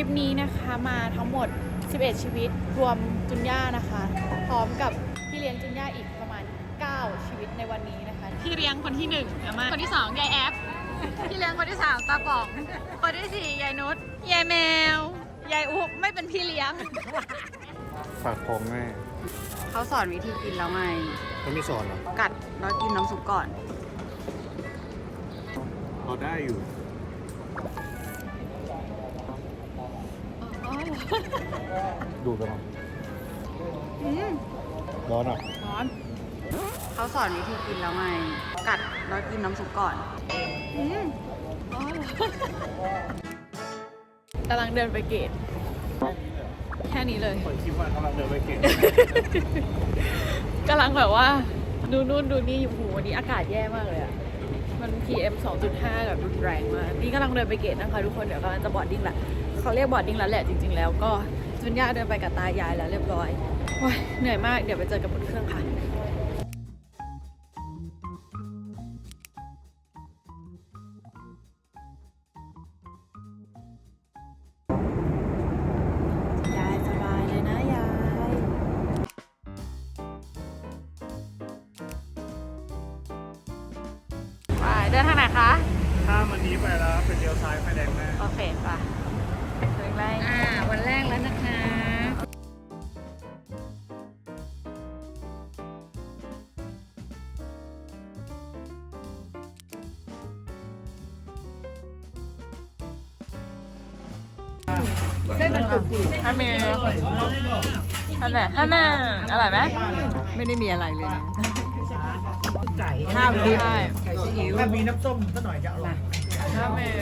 ริปนี้นะคะมาทั้งหมด 11 ชีวิต รวมจุนย่านะคะ พร้อมกับพี่เลี้ยงจุนย่าอีกประมาณ 9 ชีวิตในวันนี้นะคะ พี่เลี้ยงคนที่หนึ่งอามาคนที่สองยายแอฟพี่เลี้ยงคนที่สามตาป๋อง คนที่สี่ยายนุชยายแมว ยายอุบไม่เป็นพี่เลี้ยง ฝากของแม่เขาสอนวิธีกินแล้วไง เขาไม่สอนเหรอ กัดแล้วกินน้ำซุปก่อนเราได้อยู่ ดูดไปมั้งอืมร้อนอะร้อนเขาสอนวิธีกินแล้วไง กัดแล้วกินน้ำซุปก่อนอืมร้อนกำลังเดินไปเกต แค่นี้เลยคนคิดว่ากำลังเดินไปเก็บกำลังแบบว่าดูนู่นดูนี่อยู่หูวันนี้อากาศแย่มากเลยอะมัน PM 2.5แบบรุนแรงมาก นี่กำลังเดินไปเกตนะคะทุกคน เดี๋ยวกำลังจะบอร์ดดิ้งแหละ เขาเรียกบอร์ดดิ้งแล้วแหละจริง ๆ แล้วก็จุนย่าเดินไปกับตายายแล้วเรียบร้อยโอ้ยเหนื่อยมากเดี๋ยวไปเจอกันบนเครื่องค่ะ ท่านเมย์ท่านไหนท่านน่ะอร่อยไหมไม่ได้มีอะไรเลยนะข้าวดิบใช่ถ้ามีน้ำส้มสักหน่อยจะอร่อยท่านเมย์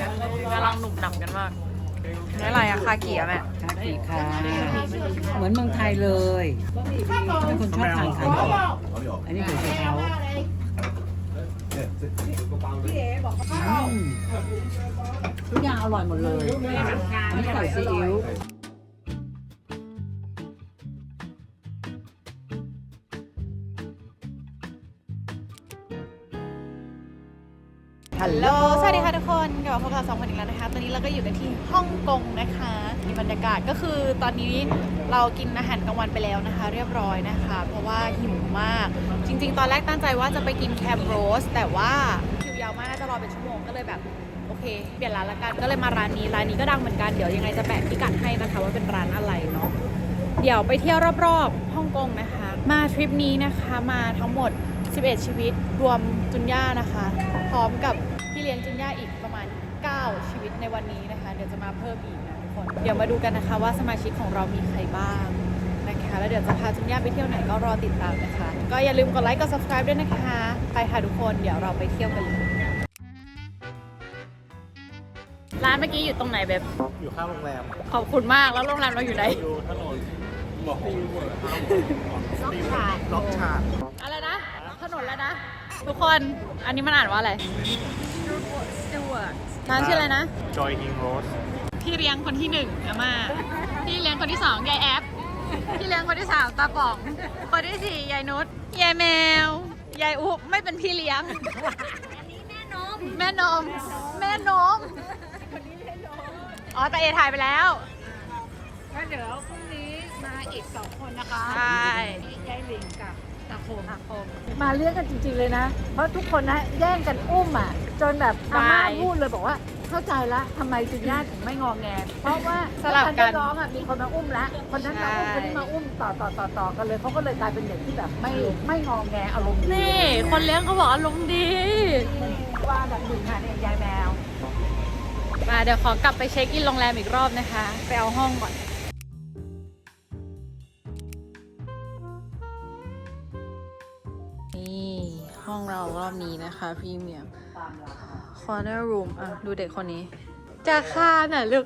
กำลังหนุ่มหนับกันมากนี่อะไรอะคาเกียแม่ชาติค่ะเหมือนเมืองไทยเลยเป็นคนชอบทานไข่ดาวอันนี้ของเขาอืมทุกอย่างอร่อยหมดเลยอันนี้ใส่ซีอิ๊ว ฮัลโหล สวัสดีค่ะทุกคนกลับมาพบกับเราสองคนอีกแล้วนะคะ ตอนนี้เราก็อยู่กันที่ฮ่องกงนะคะมีบรรยากาศก็คือตอนนี้เรากินอาหารกลางวันไปแล้วนะคะ เรียบร้อยนะคะ เพราะว่าหิวมาก จริง ๆ ตอนแรกตั้งใจว่าจะไปกินแคมโรส แต่ว่าคิวยาวมากน่าจะรอเป็นชั่วโมงก็เลยแบบโอเค เปลี่ยนร้านละกัน ก็เลยมาร้านนี้ ร้านนี้ก็ดังเหมือนกัน เดี๋ยวยังไงจะแปะพิกัดให้นะคะว่าเป็นร้านอะไรเนาะ เดี๋ยวไปเที่ยวรอบๆฮ่องกงนะคะ มาทริปนี้นะคะมาทั้งหมด 11 ชีวิตรวมจุนย่านะคะ พร้อมกับ ลี้ยงจุนย่าอีกประมาณ 9 ชีวิตในวันนี้นะคะ เดี๋ยวจะมาเพิ่มอีกนะทุกคน เดี๋ยวมาดูกันนะคะว่าสมาชิกของเรามีใครบ้างนะคะ แล้วเดี๋ยวจะพาจุนย่าไปเที่ยวไหนก็รอติดตามนะคะ ก็อย่าลืมกดไลค์กด subscribe ด้วยนะคะ ไปค่ะทุกคนเดี๋ยวเราไปเที่ยวกันเลยร้านเมื่อกี้อยู่ตรงไหนเบบอยู่ข้างโรงแรมขอบคุณมากแล้วโรงแรมเราอยู่ไหนดูถนนบอกตีเวิร์ดล็อกชาดล็อกชาดอะไรนะถนนแล้วนะ ทุกคนอันนี้มันอ่านว่าอะไร ร้านชื่ออะไรนะจอยฮิงโรสพี่เลี้ยงคนที่หนึ่งอาม่าพี่เลี้ยงคนที่สองยายแอฟพี่เลี้ยงคนที่สามตาป๋อง คนที่สี่ยายนุชยายแมวยายอุบไม่เป็นพี่เลี้ยงอันนี้แม่นมแม่นม แม่นม อ๋อแต่เอถ่ายไปแล้ว ก็เดี๋ยวพรุ่งนี้มาอีกสองคนนะคะใช่ ยายหลิงกับตาโคมค่ะคม มาเลี้ยงกันจริง ๆเลยนะ เพราะทุกคนนะแย่งกันอุ้มอะ จนแบบอาม่าบายพูดเลยบอกว่า เข้าใจละทำไมจุนย่าถึงไม่งองแง เพราะว่าสลับกันตอร้องอะมีคนมาอุ้มละคนนั้นมาอุ้มใช่คนนี้มาอุ้มต่อต่อต่อต่อกันเลยเขาก็เลยกลายเป็นเด็กที่แบบไม่ไม่งองแงอารมณ์ดีนี่ คนเลี้ยงเขาบอกอารมณ์ดี ว่าแบบหนึ่งค่ะเนี่ยยายแมว มาเดี๋ยวขอกลับไปเช็คอินโรงแรมอีกรอบนะคะ ไปเอาห้องก่อนนี่ ห้องเรารอบนี้นะคะพรีเมียม corner room อะ ดูเด็กคนนี้ จะคานอะลูก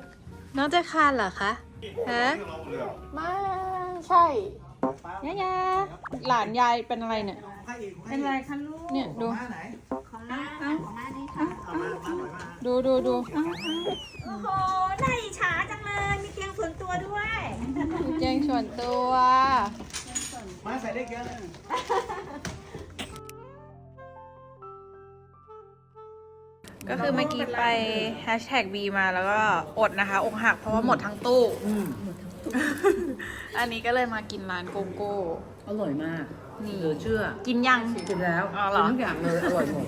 น้องจะคานเหรอคะฮะไม่ใช่ยายาหลานยายเป็นอะไรเนี่ย เป็นไรคะลูก เนี่ยดูมาไหนของน้าของน้านี่ค่ะเอามามาหน่อยมาดูดูดูโอ้โหน่าอิจฉาจังเลย มีเตียงส่วนตัวด้วยแจ้งชวนตัว มาใส่ได้เยอะเลย ก็ก็คือเมื่อกี้ไปแฮชแท็กบีมาแล้วก็อดนะคะ อกหักเพราะว่าหมดทั้งตู้ อืมอันนี้ก็เลยมากินร้านโกโก้ อร่อยมากนี่ เหลือเชื่อกินยัง กินแล้วอ๋อเหรอ กินทุกอย่างเลยอร่อยหมด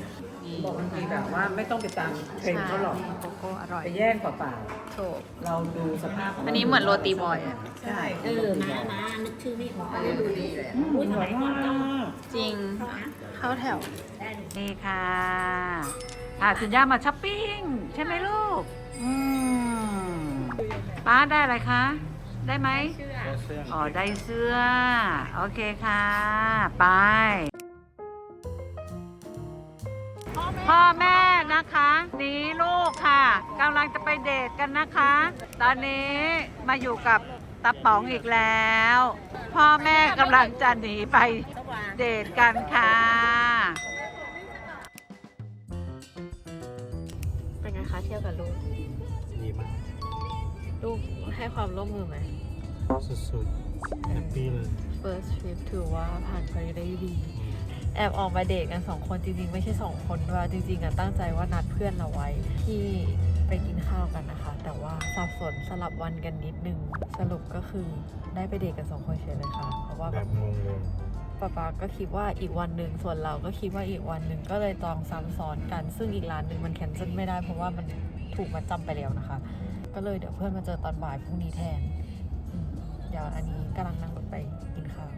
บอกบางทีแบบว่าไม่ต้องไปตามเทรนด์เขาหรอกโกโก้อร่อยไปแย่งเปล่าโถๆเราดูสภาพขงอันนี้เหมือนโรตีบอยอะ ใช่เออนะนะนึกชื่อไม่ออกเลยดูดีเลยอืมอร่อยมากจริง เข้าแถว นี่ค่ะ อ่าคุณย่ามาช้อปปิ้ง ใช่ไหมลูก อืมป้าได้อะไรคะ ได้ไหม อ๋อ ได้เสื้อ โอเคค่ะ ไป พ่อแม่นะคะหนีลูกค่ะกำลังจะไปเดทกันนะคะ ตอนนี้มาอยู่กับตาป๋องอีกแล้ว พ่อแม่กำลังจะหนีไปเดทกันค่ะ เป็นไงคะเที่ยวกับลูก ดีมากลูกให้ความร่วมมือไหม สุดๆแฮปปี้เลย first trip ถือว่าผ่านไปได้ดี แอบออกมาเดทกันสองคนจริงๆ ไม่ใช่สองคนด้วยจริงๆอะตั้งใจว่านัดเพื่อนเอาไว้ที่ไปกินข้าวกันนะคะ แต่ว่าสับสนสลับวันกันนิดนึง สรุปก็คือได้ไปเดทกันสองคนเฉยเลยค่ะ เพราะว่าแบแบบบงงเลย ป๊าป๊าก็คิดว่าอีกวันหนึ่งส่วนเราก็คิดว่าอีกวันหนึ่งก็เลยจองซ้ำซ้อนกัน ซึ่งอีกร้านหนึ่งมันแคนเซิลไม่ได้เพราะว่ามันถูกมาจำไปแล้วนะคะ ก็เลยเดี๋ยวเพื่อนมาเจอตอนบ่ายพรุ่งนี้แทนอืมเดี๋ยวอันนี้กำลังนั่งรถไปกินข้าว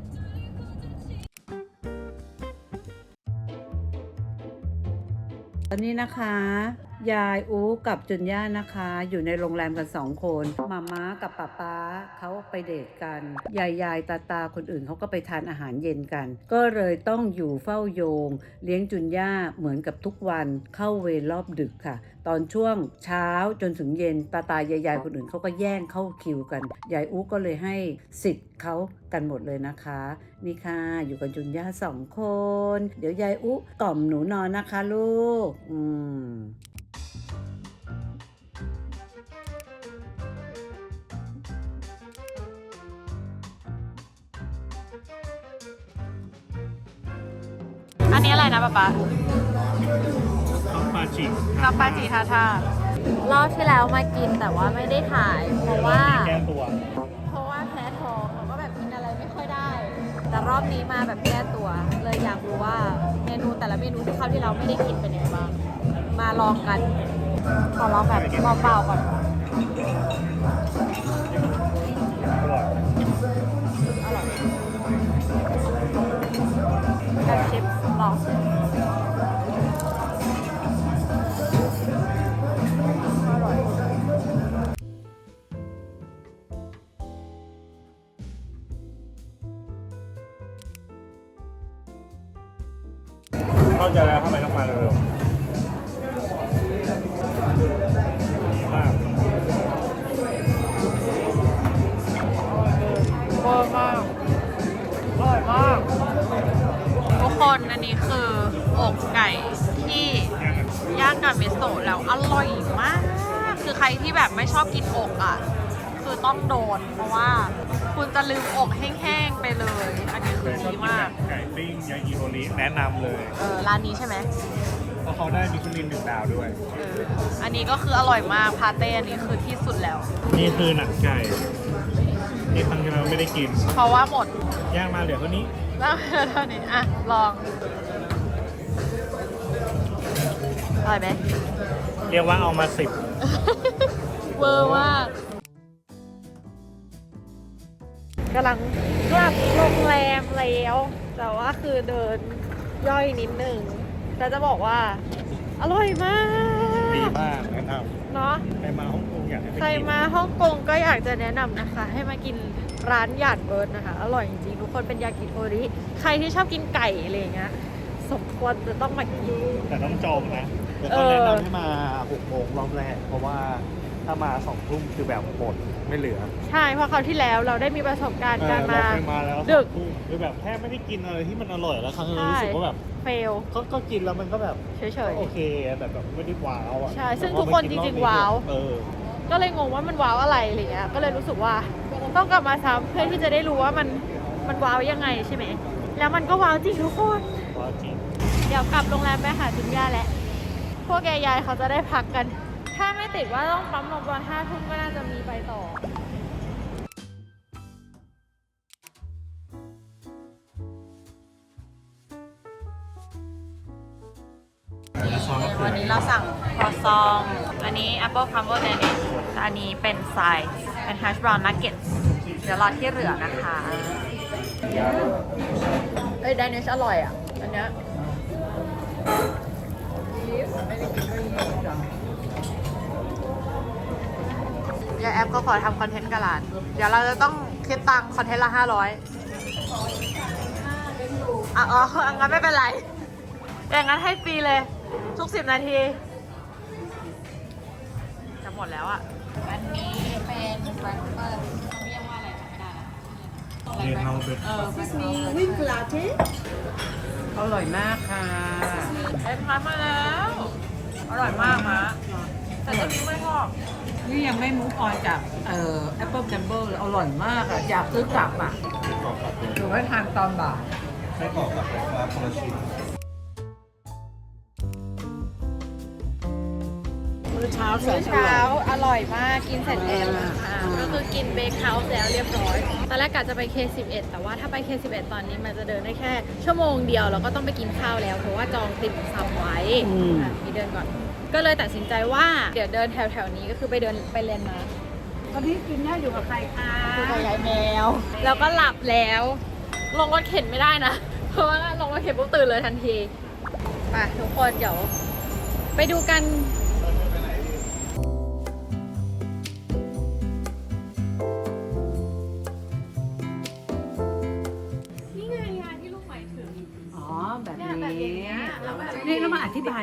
ตอนนี้นะคะ ยายอูกับจุนย่านะคะ อยู่ในโรงแรมกันสองคนมาม้ากับป้าป๊าเขาไปเดทกัน ยายยายตาตาคนอื่นเขาก็ไปทานอาหารเย็นกัน ก็เลยต้องอยู่เฝ้าโยง เลี้ยงจุนย่าเหมือนกับทุกวันเข้าเวรรอบดึกค่ะ ตอนช่วงเช้าจนถึงเย็นตาตายายยายคนอื่นเขาก็แย่งเข้าคิวกัน ยายอูก็เลยให้สิทธิ์เขากันหมดเลยนะคะนี่ค่ะอยู่กับจุนย่าสองคน เดี๋ยวยายอุกล่อมหนูนอนนะคะลูก อืม นนี้อะไรนะป๊าป๊าต้องปาจิน้ำปลาจีทาทารอบที่แล้วมากินแต่ว่าไม่ได้ถ่าย เพราะว่า แก้ตัวเพราะว่าแพ้ท้องแล้วก็แบบกินอะไรไม่ค่อยได้ แต่รอบนี้มาแบบแก้ตัว เลยอยากรู้ว่าเมนูแต่ละเมนูที่คราวที่เราไม่ได้กินเป็นยังไงบ้าง มาลองกัน ขอลองแบบเบาๆก่อน ชิปลองเข้าใลืมอกแห้งๆไปเลย อันนี้คือชอบดีกินมาแบกบไก่ปิ้งยากิโรริแนะนำเลยเออร้านนี้ใช่ไหมเพราะเขาได้มิชลินหนึ่งดาวด้วย เอออันนี้ก็คืออร่อยมากพาเต้อันนี้คือที่สุดแล้ว นี่คือหนังไก่ที่ครั้งที่เราไม่ได้กินเพราะว่าหมดย่างมาเหลือเท่านี้แล้วเท่านี้อะลองอร่อยไหมเรียกว่าเอามาสิบ เวอร์มาก กำลังกลับโรงแรมแล้ว แต่ว่าคือเดินย่อยนิดนึงแต่จะบอกว่า อร่อยมาก ดีมากนะครับเนาะใครมาฮ่องกงอยากให้ไปใครกินมาฮ่องกงก็อยากจะแนะนำนะคะ ให้มากินร้านหยาดเบิร์ดนะคะ อร่อยจริงๆ ทุกคนเป็นยากิโทริ ใครที่ชอบกินไก่อะไรอย่างเงี้ยสมควรจะต้องมากิน แต่ต้องจองนะแล้วเอก็อแนะนำให้มาหกโมงรอบแรก เพราะว่า ถ้ามาสองทุ่มคือแบบหมดไม่เหลือใช่เพราะคราวที่แล้วเราได้มีประสบการณ์การเออมาเราเคยมาแล้วดึก สองทุ่มคือแบบแทบไม่ได้กินอะไรที่มันอร่อยแล้วครั้งนึงใช่รู้สึกว่าแบบเฟลก็ก็กินแล้วมันก็แบบเฉยโอเคแต่แบบไม่ได้ว้าวอะใช่ซึ่งแต่พอทุกคนมจริงๆอบว้าว เออ ๆ ก็เลยงงว่ามันว้าวอะไรอะไรเงี้ยก็เลยรู้สึกว่าต้องกลับมาซ้ำเพื่อที่จะได้รู้ว่ามันมันว้าวยังไงใช่ไหมแล้วมันก็ว้าวจริงทุกคน ว้าวจริง เดี๋ยวกลับโรงแรมไปหาจุนย่าแหละ พวกยายๆเขาจะได้พักกัน ถ้าไม่ติดว่าต้องปั๊มลมตอนห้าทุ่มก็น่าจะมีไปต่อ วันนี้เราสั่งครัวซอง อันนี้ Apple Crumble Danish อันนี้เป็นไซส์เป็น Hash Brown Nuggets เดี๋ยวรอที่เหลือนะคะ เอ้ย Danish อร่อยอะ อันเนี้ย ยายแอปก็ขอทำคอนเทนต์กับร้าน เดี๋ยวเราจะต้องคิดตังค์คอนเทนต์ละห้าร้อยอะอ๋ออังั้นไม่เป็นไรอย่างนั้นให้ฟรีเลย ทุกสิบนาที จะหมดแล้วอะอันนี้เป็นแบล็คเฟิร์เขาเรียกว่าอะไรไม่ได้ละเรียนเฮาเป็นเออแบล็คเฟิร์วิงลาเต้อร่อยมากค่ะเอ็มมามาแล้ว อร่อยมากมะแต่เจะมีไม่ชอบ นี่ยังไม่มูฟออนจากเอ่อแอปเปิลแคมเบอร์อร่อยมากอะอยากซื้อกลับอะหรือว่าทานตอนบ่ายไส้กรอกกับไฟฟ้าคนละชิ้นมื้อเช้าแสมื้อนเช้าอร่อยมากกินเสร็จแล้วนะคะก็คือกินเบคเฮาส์แล้วเรียบร้อย ตอนแรกกะจะไป K11 แต่ว่าถ้าไป K11 ตอนนี้มันจะเดินได้แค่ชั่วโมงเดียวแล้วก็ต้องไปกินข้าวแล้ว เพราะว่าจองติ่มซำไว้อะมีเดินก่อน ก็เลยตัดสินใจว่าเดี๋ยวเดินแถวๆนี้ก็คือไปเดินไปเรียนมาตอนนี้กินได้อยู่กับใครคะคือกับยายแมว แล้วก็หลับแล้ว ลงรถเข็นไม่ได้นะ เพราะว่าลงรถเข็นปุ๊บตื่นเลยทันที ไปทุกคนเดี๋ยว ไปดูกัน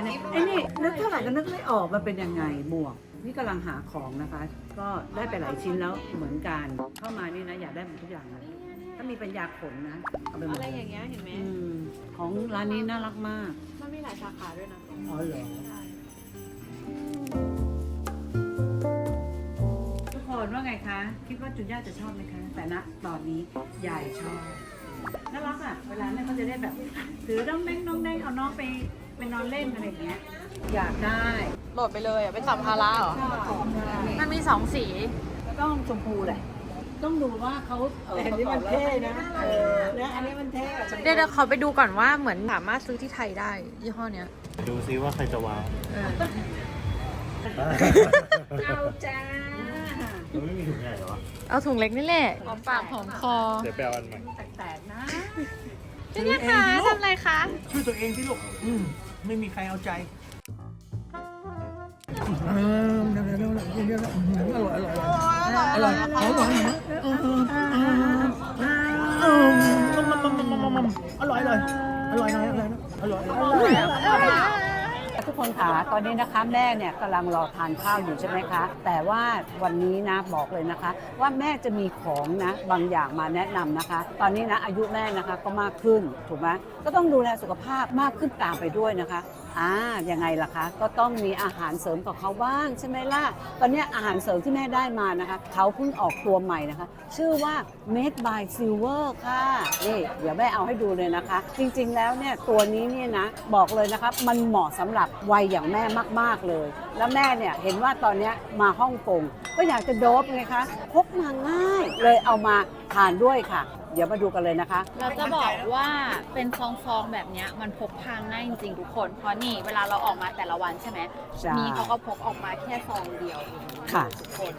นี่เรามาอธิบายนะไอ้นี่นึกเท่าไหร่ก็นึกไม่ออกมันเป็นยังไงหมวกนี่กำลังหาของนะคะ ก็ได้ไปหลายชิ้นแล้วเหมือนกัน เข้ามานี่นะอยากได้หมดทุกอย่างเลยถ้ามีปัญญาขนนะเอาไปหมดอะไรเลอย่างเงี้ยเห็นไหมอืมของร้านนี้น่ารักมากมันมีหลายสาขาด้วยนะอ๋อเหรอทุกคนว่าไงคะ คิดว่าจุนย่าจะชอบไหมคะ แต่ณตอนนี้ยายชอบน่ารักอะเวลาเนี่ยเขาจะได้แบบถือน้องเด้งน้องเด้งเอาน้องไป ไปนอนเล่นอะไรอย่างเงี้ย อยากได้โหลดไปเลยอะ เป็นสัมภาระเหรอ มันมีสองสี ต้องชมพูแหละ ต้องดูว่าเขาเออแต่อันนี้มันเท่นะเออนะอันนี้มันเท่อะเดี๋ยวเดี๋ยวขอไปดูก่อนว่าเหมือนสามารถซื้อที่ไทยได้ ยี่ห้อเนี้ย ดูซิว่าใครจะว้าวเอาจ้ามันไม่มีถุงใหญ่เหรอวะเอาถุงเล็กนี่แหละหอมปากหอมคอ เดี๋ยวไปเอาอันใหม่แตกๆนะ พี่เนี่ยคะทำอะไรคะช่วยตัวเองที่ลูกอืมไม่มีใครเอาใจเออเดี๋ยวเดี๋ยวเดี๋ยวเดี๋ยวอร่อยอร่อยอร่อยอร่อยอร่อยเออเออเออเอออร่อยอร่อยอร่อยอร่อยอร่อยอร่อยอร่อยทุ กคนคะตอนนี้นะคะแม่เนี่ยกำลังรอทานข้าวอยู่ใช่ไหมคะ แต่ว่าวันนี้นะบอกเลยนะคะ ว่าแม่จะมีของนะบางอย่างมาแนะนำนะคะ ตอนนี้นะอายุแม่นะคะก็มากขึ้นถูกไหมก็ต้องดูแลสุขภาพมากขึ้นตามไปด้วยนะคะ อ่ายังไงล่ะคะ ก็ต้องมีอาหารเสริมกับเขาบ้างใช่ไหมล่ะ ตอนนี้อาหารเสริมที่แม่ได้มานะคะ เขาเพิ่งออกตัวใหม่นะคะ ชื่อว่า Made by Silver ค่ะ นี่ เดี๋ยวแม่เอาให้ดูเลยนะคะ จริงๆแล้วเนี่ยตัวนี้เนี่ยนะ บอกเลยนะคะ มันเหมาะสำหรับวัยอย่างแม่มากๆเลย แล้วแม่เนี่ยเห็นว่าตอนนี้มาฮ่องกงก็อยากจะโดบไงคะพกมาง่าย เลยเอามาทานด้วยค่ะ เดี๋ยวมาดูกันเลยนะคะ เราจะบอกว่าเป็นซองๆแบบเนี้ยมันพกพาง่ายจริงๆทุกคน เพราะนี่เวลาเราออกมาแต่ละวันใช่ไหมใช่มีเขาก็พกออกมาแค่ซองเดียวเองค่ะ ทุกคน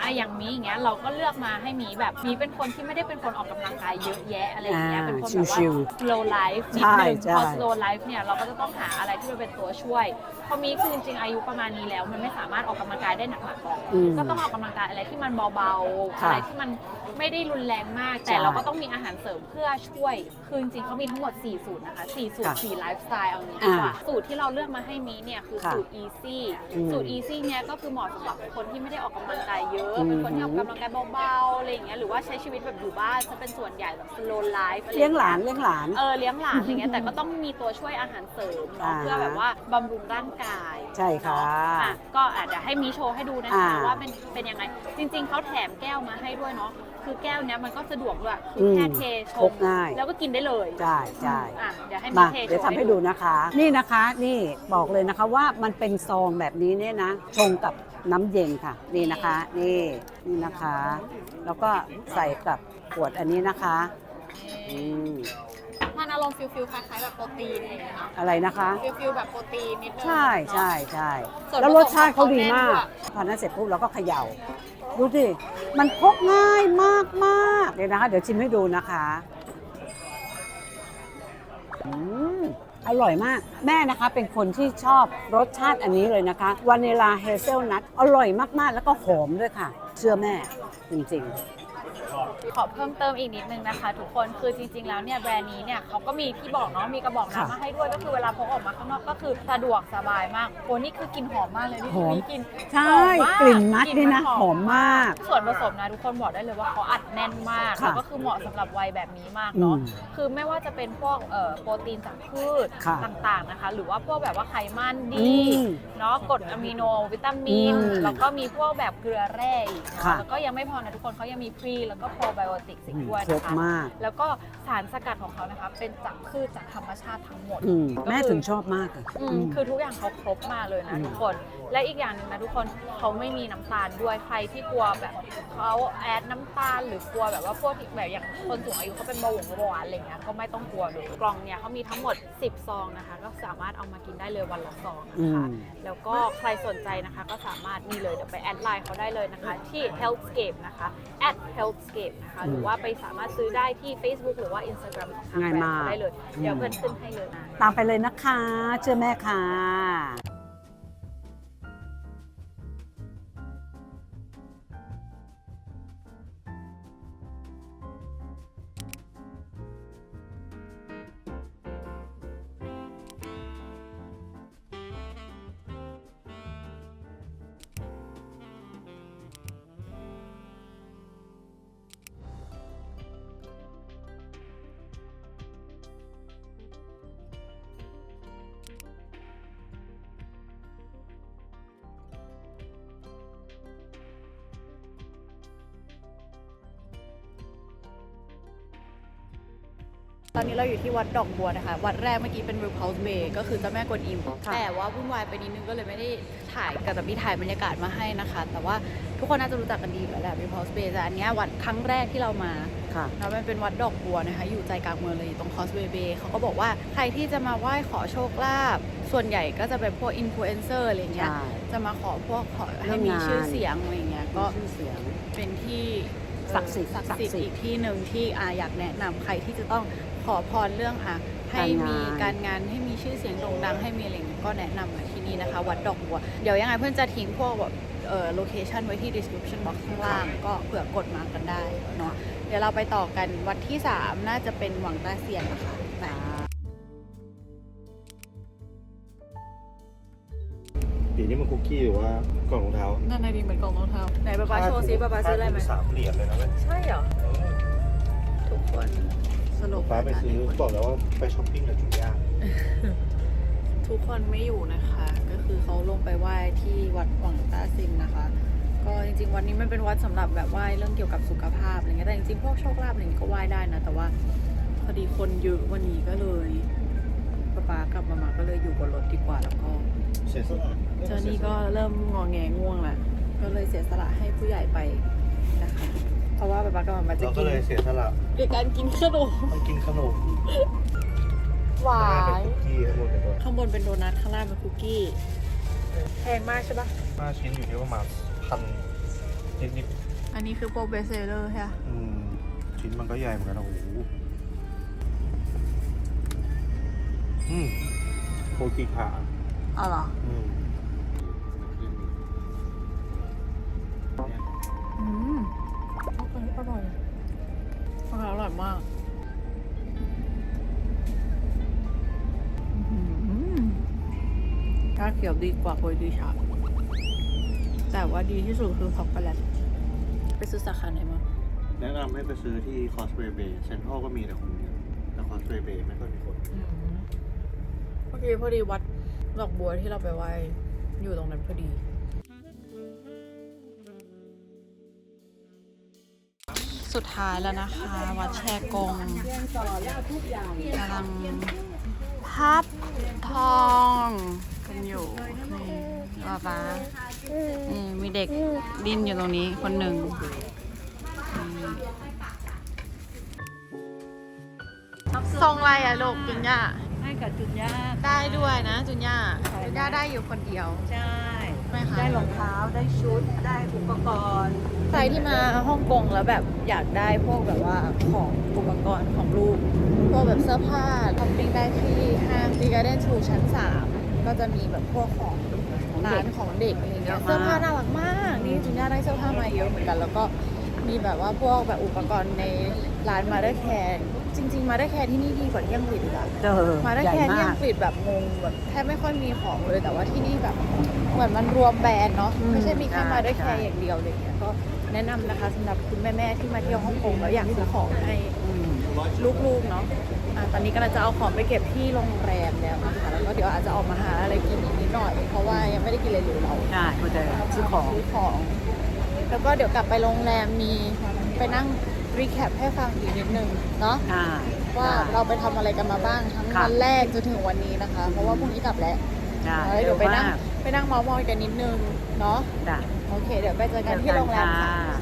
อะอย่างมีอย่างเงี้ยเราก็เลือกมาให้มีแบบมีเป็นคนที่ไม่ได้เป็นคนออกกำลังกายเยอะแยะอะไรอย่างเงี้ยอ่าเป็นคนแบบว่า ชิล slow life นิดใช่นึงใช่พอ slow life เนี่ยเราก็จะต้องหาอะไรที่มันเป็นตัวช่วยเพราะมีคือจริงๆอายุประมาณนี้แล้ว มันไม่สามารถออกกำลังกายได้หนักๆหรอกอืม ก็ต้องออกกำลังกายอะไรที่มันเบาๆ ค่ะอะไรที่มันไม่ได้รุนแรงมาก แต่ใช่เราก็ต้องมีอาหารเสริมเพื่อช่วย คือจริงๆเขามีทั้งหมด 4 สูตรนะคะ 4 สูตร ค่ะ4 ไลฟ์สไตล์เอางี้ดีกว่าอ่า สูตรที่เราเลือกมาให้มีเนี่ยคือค่ะสูตร easy อืมสูตร easy เนี่ยก็คือเหมาะสำหรับคนที่ไม่ได้ออกกำลังกายเยอะ อืม เป็นคนที่ออกกำลังกายเบาๆอะไรอย่างเงี้ย หรือว่าใช้ชีวิตแบบอยู่บ้านจะเป็นส่วนใหญ่แบบ slow life อะไรอเลี้ยย่างงหเงี้ลานยเลี้ยงหลาน เออเลี้ยงหลานอะไรเงี้ย แต่ก็ต้องมีตัวช่วยอาหารเสริมเนาะอ่า เพื่อแบบว่าบำรุงร่างกาย ใช่ค่ะ อะก็อาจจะให้มีโชว์ให้ดูนะคะอ่าว่าเป็นเป็นยังไง จริง ๆเขาแถมแก้วมาให้ด้วยเนาะ คือแก้วเนี้ยมันก็สะดวกด้วยคือือมแค่เทชพกง่าย แล้วก็กินได้เลยใช่ใช่อะเดี๋ยวให้มาเทเดี๋ยวทำให้ดูนะคะ นี่นะคะนี่บอกเลยนะคะว่ามันเป็นซองแบบนี้เนี่ยนะ ชงกับน้ำเย็นค่ะ นี่นะคะ นี่นี่นะคะ แล้วก็ใส่กับขวดอันนี้นะคะอืมมันอารมณ์ฟิลฟิลคล้ายๆแบบโปรตีนอะไรอย่างเงี้ยเนาะอะไรนะคะ ฟิลฟิลแบบโปรตีนนิดนึงใช่ใช่ใช่ส่วนแล้วรสชาติเขาดีมากผสมของเขาแน่นด้วยพอนั้นเสร็จปุ๊บเราก็เขย่า ดูสิ มันพกง่ายมากมากเดี๋ยวนะคะ เดี๋ยวชิมให้ดูนะคะอืมอร่อยมาก แม่นะคะเป็นคนที่ชอบรสชาติอันนี้เลยนะคะวานิลาเฮเซลนัทอร่อยมากๆ แล้วก็หอมด้วยค่ะ เชื่อแม่จริงๆ ขอเพิ่มเติมอีกนิดนึงนะคะ ทุกคนคือจริง ๆ แล้วเนี่ยแบรนด์นี้เนี่ยเขาก็มีที่บอกเนาะมีกระบอกค่ะน้ำมาให้ด้วยก็คือเวลาพกออกมาข้างนอกก็คือสะดวกสบายมากโอ้นี่คือกลิ่นหอมมากเลยนี่หอมมีกลิ่นๆใช่หอมากกลิ่นมัดนี่นะกลิ่หอมมาก ส่วนผสมนะทุกคนบอกได้เลยว่าเขาอัดแน่นมากค่ะแล้วก็คือเหมาะสำหรับวัยแบบนี้มากเนาะอืมคือไม่ว่าจะเป็นพวกเอ่อโปรตีนจากพืชค่ะต่างๆนะคะ หรือว่าพวกแบบว่าไขมันดีอืมเนาะกรดอะมิโนวิตามิน อืมแล้วก็มีพวกแบบเกลือแร่อีกเนอะค่ะ แล้วก็ยังไม่พอนะทุกคนเขายังมีพรีแล้วก็โปรไบโอติกอีกด้วยครบนะคะมาก แล้วก็สารสกัดของเขานะคะ เป็นจากพืชจากธรรมชาติทั้งหมด อืมก็แม่คือถึงชอบมากอะอืมอืม คือทุกอย่างเขาครบมากเลยนะอืม ทุกคน และอีกอย่างหนึ่งนะทุกคนเขาไม่มีน้ำตาลด้วยใครที่กลัวแบบเขาแอดน้ำตาลหรือกลัวแบบว่าพวกที่แบบอย่างคนสูงอายุเขาเป็นเบาหวานเบาหวานอะไรเงี้ยก็ไม่ต้องกลัวเลยกล่องเนี่ยเขามีทั้งหมด 10 ซองนะคะ ก็สามารถเอามากินได้เลยวันละซองอืนะคะ ม แล้วก็ใครสนใจนะคะก็สามารถนี่เลยเดี๋ยวไปแอดไลน์เขาได้เลยนะคะ ที่ healthscape นะคะ at healthscape นะคะหรือว่าไปสามารถซื้อได้ที่ Facebook หรือว่า Instagram ของทางง่ายแบรนมากด์เขาได้เลย เดี๋ยวอืมเพื่อนขึ้นให้เลยนะ ตามไปเลยนะคะ เชื่อแม่ค่ะ ตอนนี้เราอยู่ที่วัดดอกบัวนะคะ วัดแรกเมื่อกี้เป็น Repulse Bay ก็คือเจ้าแม่กวนอิมแต่ว่าวุ่นวายไปนิดนึงก็เลยไม่ได้ถ่ายกับแต่มีถ่ายบรรยากาศมาให้นะคะ แต่ว่าทุกคนน่าจะรู้จักกันดีอยู่แล้วแหละ Repulse Bay แต่อันเนี้ยวัดครั้งแรกที่เรามาค่ะแล้วมันเป็นวัดดอกบัวนะคะ อยู่ใจกลางเมืองเลยอยู่ตรง Causeway Bay เขาก็บอกว่าใครที่จะมาไหว้ขอโชคลาภส่วนใหญ่ก็จะเป็นพวกอินฟลูเอนเซอร์อะไรเงี้ยใช่จะมาขอพวกขอเรื่ให้องมีงานชื่อเสียงอะไรเงี้ยก็ชื่อเสียงเป็นที่ ศักดิ์สิทธิ์ศักดิ์สิทศักดิ์สิธิ์ทธิ์อีกที่หนึ่งที่อาอยากแนะนำใครที่จะต้องขอพรเรื่องอะให้มีกาการรงงานให้มีชื่อเสียงโด่งดังให้มีอะไรอย่างงี้ก็แนะนำมาที่นี่นะคะ วัดดอกบัว เดี๋ยวยังไงเพื่อนจะทิ้งพวกแบบเอ่อโลเคชันไว้ที่ description box ข้างล่าง ก็เผื่อกดมากันได้เนาะเดี๋ยวเราไปต่อกันวัดที่ 3 น่าจะเป็นหวังตาเซียนนะคะไป ปีนี้มันคุกกี้หรือว่ากล่องรองเท้านั่นไงดีเหมือนกล่องรองเท้าไหนป้าป้าโชว์ซิป้าป้าซื้ออะไรไหมสามเหรียญเลยนะเว้ยใช่เหรอ ทุกคนสรุปฟ้าไปซื้อบอกแล้วว่าไปช้อปปิ้งกับจุนย่าทุกคนไม่อยู่นะคะ ก็คือเขาลงไปไหว้ที่วัดหวังต้าซิมนะคะ ก็จริงๆ วันนี้มันเป็นวัดสำหรับแบบไหว้เรื่องเกี่ยวกับสุขภาพอะไรเงี้ยแต่จริงๆพวกโชคลาภอะไรเงี้ยก็ไหว้ได้นะ แต่ว่าพอดีคนเยอะวันนี้ก็เลย ป๊าป๊ากลับมามาก็เลยอยู่บนรถดีกว่าแล้วก็เสียสละเจ้านี่ก็เริ่มงอแงง่วงแล้วก็เลยเสียสละให้ผู้ใหญ่ไปนะคะ เพราะว่าป๊าป๊ากับมามาจะเรากิก็นเลยเสียสละในการกินขนมต้องกินขนมหวาข้างหน้าเป็นยคุกกี้ข้างบนเป็นตัวข้างบนเป็นโดนัทข้างล่างเป็นคุกกี้แพงมากใช่ปะห้าชิ้นอยู่ที่ประมาณพันนิดอันนี้คือโปรเบสเซอร์ใช่ไหมๆอืมชิ้นมันก็ใหญ่เหมือนกันนะโอ้โห อืมโคจิขาอ๋อเหรออืมอืมอร่อยอร่อยอร่อยอร่อยมากชาเขียวดีกว่าโคยดีชาแต่ว่าดีที่สุดคือช็อกโกแลตไปซื้อสาขาไหนมา แนะนำให้ไปซื้อที่คอสเ a y เบย์เซ็นทรัลก็มีแต่คนเดียวแต่คอสเ a y เบย์ไม่ค่อยมีคนเมื่อกี้พอดีวัดดอกบัวที่เราไปไหว้อยู่ตรงนั้นพอดี สุดท้ายแล้วนะคะ วัดแชกงกำลังพับทองกันอยู่นี่ป้าป้านี่มีเด็กดิ้นอยู่ตรงนี้คนหนึ่งทรงอะไรอะลูกจุนย่า ให้กับจุนย่าได้ด้วยนะจุนย่าจุนย่าได้อยู่คนเดียว ใช่ไหมคะ ได้รองเท้าได้ชุดได้อุปกรณ์ใครที่มาฮ่องกงแล้วแบบอยากได้พวกแบบว่าของอุปกรณ์ของลูกพวกแบบเสื้อผ้าท็อปปิ้งได้ที่ห้างดีการ์เดนทูชั้น 3 ก็จะมีแบบพวกของร้านของเด็กอะไรเงี้ยเสื้อผ้าน่ารักมากนี่จุนย่าได้เสื้อผ้ามาเยอะเหมือนกันแล้วก็ มีแบบว่าพวกแบบอุปกรณ์ในร้านมาได้แคร์จริง ๆ มาได้แคร์ที่นี่ดีกว่าที่อังกฤษอีกอะเจอมาได้ใหญ่แค่ที่มาอักงกฤษแบบงงแบบแทบไม่ค่อยมีของเลยแต่ว่าที่นี่แบบเหมือนมันรวมแบรนด์เนาะอืมไม่ใช่มีแค่ใช่มาได้แค่ใช่อย่างเดียวอะไรเงี้ยก็แนะนำนะคะสำหรับคุณแม่ๆที่มาเที่ยวฮ่องกงแล้วอยากซื้อของให้อืมลูกๆเนาะอะตอนนี้กำลังจะเอาของไปเก็บที่โรงแรมแล้วนะคะแล้วก็เดี๋ยวอาจจะออกมาหาอะไรกินอีกนิดหน่อย เพราะว่ายังไม่ได้กินอะไรเลยเรา ใช่เขาจะซื้อของ ซื้อของ แล้วก็เดี๋ยวกลับไปโรงแรมมีไปนั่งรีแคปให้ฟังอีกนิดนึงเนาะอ่า ว่าใช่เราไปทำอะไรกันมาบ้างทั้งครับวันแรกจนถึงวันนี้นะคะ เพราะว่าพรุ่งนี้กลับแล้วใช่เดี๋ยวไปนั่งมากไปนั่งเมอมอยกันนิดนึงเนาะจ้ะโอเค เดี๋ยวไปเจอกันที่โรงแรมค่ะค่ะ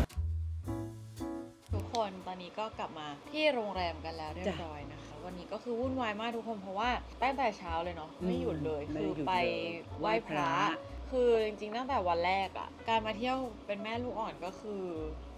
ทุกคนตอนนี้ก็กลับมาที่โรงแรมกันแล้วเรียบจ้ะร้อยนะคะ วันนี้ก็คือวุ่นวายมากทุกคนเพราะว่าตั้งแต่เช้าเลยเนาะไม่หยุดเลยไม่คือหยุดไปเลยไหว้พระไหว้พระ คือจริงๆตั้งแต่วันแรกอะการมาเที่ยวเป็นแม่ลูกอ่อนก็คือ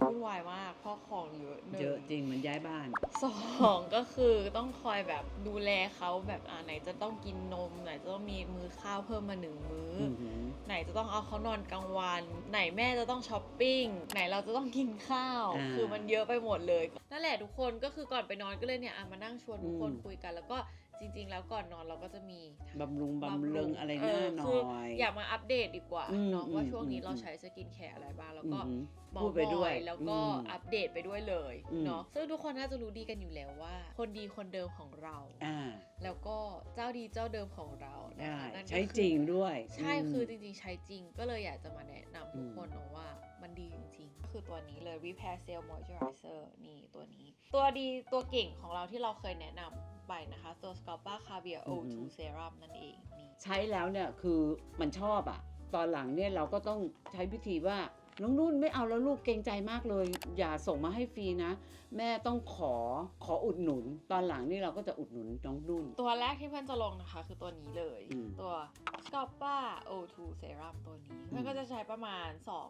วุ่นวายมากเพราะของเยอะหนึ่ง เยอะจริงเหมือนย้ายบ้าน สองก็คือต้องคอยแบบดูแลเขาแบบอ่าไหนจะต้องกินนม ไหนจะต้องมีมื้อข้าวเพิ่มมาหนึ่งมื้อออหือไหนจะต้องเอาเขานอนกลางวัน ไหนแม่จะต้องช้อปปิ้งไหนเราจะต้องกินข้าว อ่าคือมันเยอะไปหมดเลยนั่นแหละทุกคนก็คือก่อนไปนอนก็เลยเนี่ยอะมานั่งชวนทุกคนอืม คุยกัน แล้วก็ จริง ๆ แล้วก่อนนอนเราก็จะมีบำรุงบำเริงอะไรหเน้าหน่คือยอยากมาอัปเดตดีกว่าอืมเนาะว่าอืมช่วงนี้อืมเราใช้สกินแคร์อะไรบ้างแล้วก็อือหือเมาพูดไปด้วยมอแล้วก็อืมอัปเดตไปด้วยเลยอืมเนาะซึ่งทุกคนน่าจะรู้ดีกันอยู่แล้วว่า คนดีคนเดิมของเราอ่าแล้วก็เจ้าดีเจ้าเดิมของเรานะได้คะนั่นก็ใช้คือจริงด้วย ใช่มคือจริงๆ ใช้จริง ก็เลยอยากจะมาแนะนำทุกอืมคนเนาะว่ามันดีจริงๆ ก็คือตัวนี้เลย Repair Cell Moisturizer นี่ตัวนี้ ตัวดีตัวเก่งของเราที่เราเคยแนะนำไปนะคะตัว Sculpta Caviar O2 Serum นั่นเองนี่ใช้แล้วเนี่ยคือมันชอบอะตอนหลังเนี่ยเราก็ต้องใช้พิธีว่า น้องนุ่นไม่เอาแล้วลูกเกรงใจมากเลย อย่าส่งมาให้ฟรีนะ แม่ต้องขอขออุดหนุน ตอนหลังนี่เราก็จะอุดหนุนน้องนุ่น ตัวแรกที่เพื่อนจะลงนะคะ คือตัวนี้เลย อืม ตัว Sculpta O2 Serum ตัวนี้อืมมันก็จะใช้ประมาณ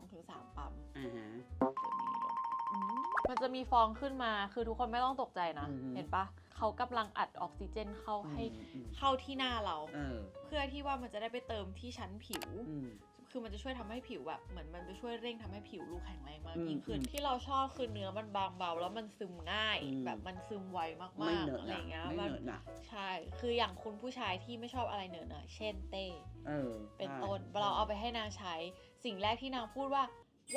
2-3 ปั๊มอ่าฮะตัวนี้ลงอืมมันจะมีฟองขึ้นมาคือทุกคนไม่ต้องตกใจนะ อือฮึเห็นปะเขากำลังอัดออกซิเจนเข้าให้อืมอืมเข้าที่หน้าเรา เออเพื่อที่ว่ามันจะได้ไปเติมที่ชั้นผิว อืม คือมันจะช่วยทำให้ผิวแบบเหมือนมันจะช่วยเร่งทำให้ผิวลูกแข็งแรงมากอืมยิ่งขึ้นอืมที่เราชอบคือเนื้อมันบางเบาแล้วมันซึมง่ายอืมแบบมันซึมไวมากไม่ๆเหนอะอะไรหนะเงี้ยไม่มันเหนอะหนะใช่ คืออย่างคุณผู้ชายที่ไม่ชอบอะไรเหนอะหนะเช่นเต้เออเป็นใช่ต้นเราเอาไปให้นางใช้ สิ่งแรกที่นางพูดว่า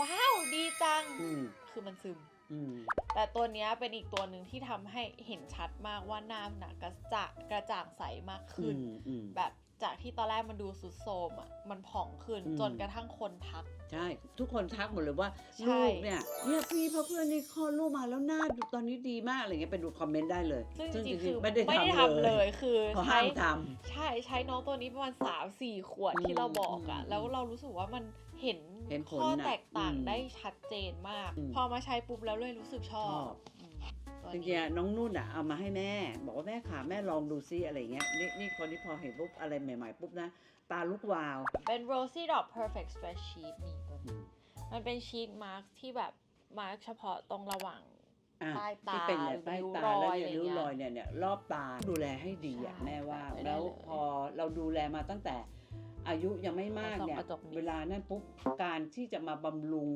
ว้าวดีจังอืมคือมันซึมอืมแต่ตัวเนี้ยเป็นอีกตัวหนึ่งที่ทำให้เห็นชัดมากว่าหน้าหนักกระจะกระจ่างใสมากขึ้นอืมอืมแบบ จากที่ตอนแรกมันดูสุดโทรมอะมันผ่องขึ้นอืมจนกระทั่งคนทัก ใช่ ทุกคนทักหมดเลยว่าใช่ลูกเนี่ยเนี่ยพี่เพราะเพื่อนนี่คลอดลูกมาแล้วหน้าดูตอนนี้ดีมากอะไรเงี้ยไปดูคอมเมนต์ได้เลย ซึ่งจริงๆคือไม่ได้ไม่ได้ทำทำเลเลยยคือเขาใช้ห้ามทใช่ใช้น้องตัวนี้ประมาณสามสี่ขวดอืมที่เราบอกอะอืมแล้วเรารู้สึกว่ามันเห็นเห็นผลข้อน่ะแตกต่างอืมได้ชัดเจนมากอืมพอมาใช้ปุ๊บแล้วเลยรู้สึกชอชบอบอืม ตัวจรินี้งๆน้องนุ่นอะเอามาให้แม่ บอกว่าแม่ขาแม่ลองดูซิอะไรเงี้ยนี่นี่คนที่พอเห็นปุ๊บอะไรใหม่ๆปุ๊บนะตาลุกวาว เป็น Rosy Dot Perfect Stretch Sheet นี่ตัวอืนี้มมันเป็นชีทมาร์กที่แบบมาร์กเฉพาะตรงระหว่าง อะใต้ตาที่เป็นเนี่ยใต้ริ้วตารแล้วอยเนี่ยอะไรริ้วเงี้ยรอยเนี่ยเนี่ยรอบตาดูแลให้ดีอะใช่แม่ว่าได้แล้วเลย พอเราดูแลมาตั้งแต่ อายุยังไม่มากเนี่ยส่องกระจกนิดเวลานั่นปุ๊บการที่จะมาบำรุง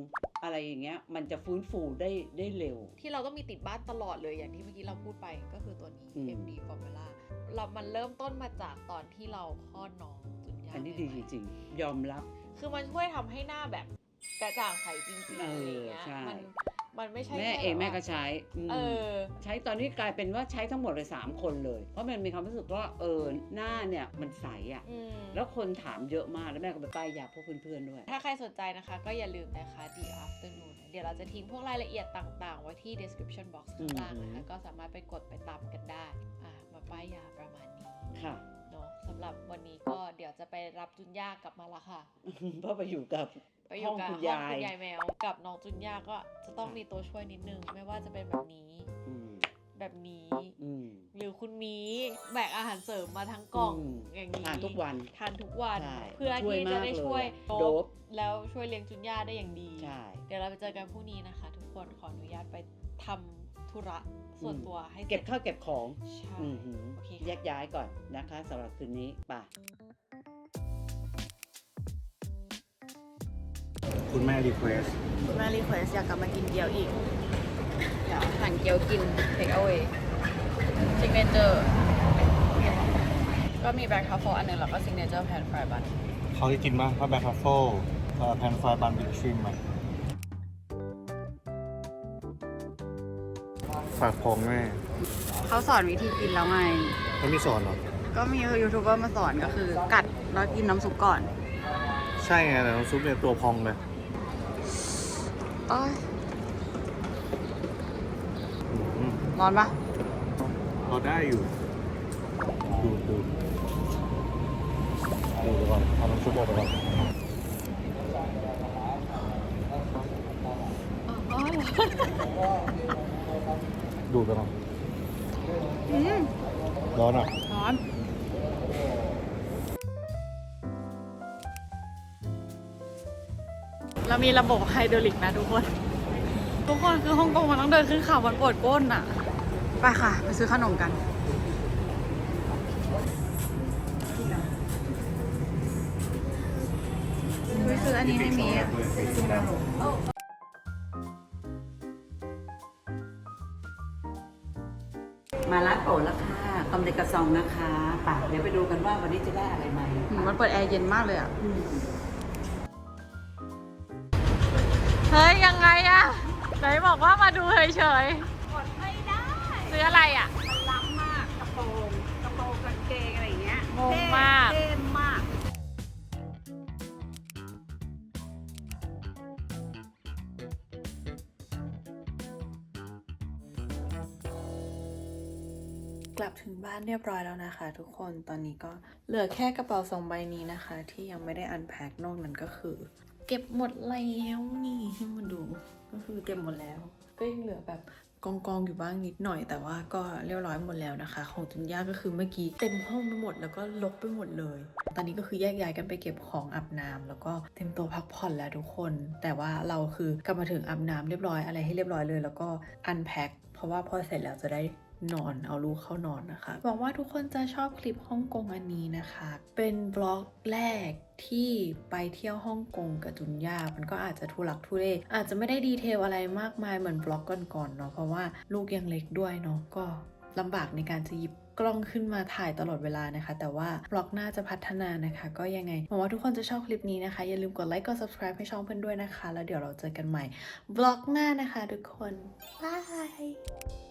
อะไรอย่างเงี้ยมันจะฟื้นฟูได้ได้เร็ว ที่เราต้องมีติดบ้านตลอดเลยอย่างที่เมื่อกี้เราพูดไปก็คือตัวนี้อืม MD Formula เรามันเริ่มต้นมาจากตอนที่เราคลอดน้องจุนยาอันนี้ดีใหจม่ๆริงๆยอมรับ คือมันช่วยทำให้หน้าแบบกระจ่างใสจริงๆเอออะไรอย่างเงี้ยใช่มัน มันไม่ใช่แม่ค่เองบบแม่ว่าก็ใช้อืมเออใช้ตอนนี้กลายเป็นว่าใช้ทั้งหมดเลยสามคนเลย เพราะมันมีความรู้สึกว่าเออหน้าเนี่ยมันใสอะอืมแล้วคนถามเยอะมากแล้วแม่ก็ไปป้ายยาพวกเพื่อนๆด้วย ถ้าใครสนใจนะคะ ก็อย่าลืมนะคะ The Afternoon เดี๋ยวเราจะทิ้งพวกรายละเอียดต่างๆ ไว้ที่ description box ข้างล่างนะคะอืมก็สามารถไปกดไปตามกันได้อะมาป้ายยาประมาณนี้ค่ะเนาะสำหรับวันนี้ก็เดี๋ยวจะไปรับจุนย่ากลับมาละค่ะ เพราะไปอยู่กับ ไปอยู่กับห้องคุณห้องยายคุณยายแมว กับน้องจุนย่าก็จะต้องมีตัวช่วยนิดนึง ไม่ว่าจะเป็นแบบนี้ อืมแบบนี้ อืม หรือคุณมีแบกอาหารเสริมมาทั้งกล่องอืม อย่างนี้ทานทุกวัน ทานทุกวัน ใช่เพื่อช่วยที่จะมากได้เลยช่วยโดโดบบแล้วช่วยเลี้ยงจุนย่าได้อย่างดี ใช่ เดี๋ยวเราไปเจอกันพรุ่งนี้นะคะ ทุกคนขออนุญาตไปทำธุระส่วนตัวให้เก็บข้าวเก็บของ ใช่อืมหือโอเคแยค่ะกย้ายก่อนนะคะสำหรับคืนนี้ไป่ะ คุณแม่รีเควสคุณแม่รีเควสอยากกลับมากินเกี๊ยวอีก เดี๋ยวสั่งเกี๊ยวกิน take away signature ก็มีแบล็คทัฟเฟิลอันหนึ่งแล้วก็ signature pan fried bun เขาจะกินบ้างข้าวแบคคาโฟ่แพนฟรายบันบิชชิมไหมฝากพองแม่เขาสอนวิธีกินแล้วไง เขาไม่สอนหรอ ก็มียูทูบเบอร์มาสอนก็คือ กัดแล้วกินน้ำซุปก่อน ใช่ไงแต่น้ำซุปเนี่ยตัวพองเลย โอ้ยอืมร้อนปะเราได้อยู่ดูดดูดดูดไปก่อนเอาน้ำซุปออกไปก่อนดูดไปก่อนร้อนอะ เรามีระบบไฮดรอลิกนะทุกคน ทุกคนคือฮ่องกงมันต้องเดินขึ้นเขามันปวดก้นอะ ไปค่ะ ไปซื้อขนมกันไปซื้ออันนี้ให้มีอะมาร้านโปรดแล้วค่ะกำเด็กกระซองนะคะป่ะเดี๋ยวไปดูกันว่าวันนี้จะได้อะไรไหมมันเปิดแอร์เย็นมากเลยอะ เฮ้ย ยังไงอะไหนบอกว่ามาดูเฉยๆกดไม่ได้ซื้ออะไรอะ มันล้ำมากกระโปรงกระโปรงกางเกงอะไรอย่างเงี้ยงงมากเท่มาก กลับถึงบ้านเรียบร้อยแล้วนะคะ ทุกคนตอนนี้ก็เหลือแค่กระเป๋าสองใบนี้นะคะ ที่ยังไม่ได้อันแพ็คนอกนั้นก็คือ เก็บหมดแล้วนี่ให้มาดู ก็คือเก็บหมดแล้ว ก็ยังเหลือแบบกองกองๆอยู่บ้างนิดหน่อย แต่ว่าก็เรียบร้อยหมดแล้วนะคะ ของจุนย่าก็คือเมื่อกี้เต็มห้องไปหมดแล้วก็ลบไปหมดเลย ตอนนี้ก็คือแยกย้ายกันไปเก็บของอาบน้ำแล้วก็เต็มตัวพักผ่อนแล้วทุกคน แต่ว่าเราคือกลับมาถึงอาบน้ำเรียบร้อยอะไรให้เรียบร้อยเลย แล้วก็อันแพ็คเพราะว่าพอเสร็จแล้วจะได้ นอนเอาลูกเข้านอนนะคะ หวังว่าทุกคนจะชอบคลิปฮ่องกงอันนี้นะคะ เป็นบล็อกแรกที่ไปเที่ยวฮ่องกงกับจุนย่า มันก็อาจจะทุลักทุเล อาจจะไม่ได้ดีเทลอะไรมากมายเหมือนบล็อกก่อนๆเนาะ เพราะว่าลูกยังเล็กด้วยเนาะ ก็ลำบากในการจะหยิบกล้องขึ้นมาถ่ายตลอดเวลานะคะ แต่ว่าบล็อกหน้าจะพัฒนานะคะ ก็ยังไงหวังว่าทุกคนจะชอบคลิปนี้นะคะ อย่าลืมกดไลค์ กด subscribe ให้ช่องเพื่อนด้วยนะคะ แล้วเดี๋ยวเราเจอกันใหม่บล็อกหน้านะคะ ทุกคนบาย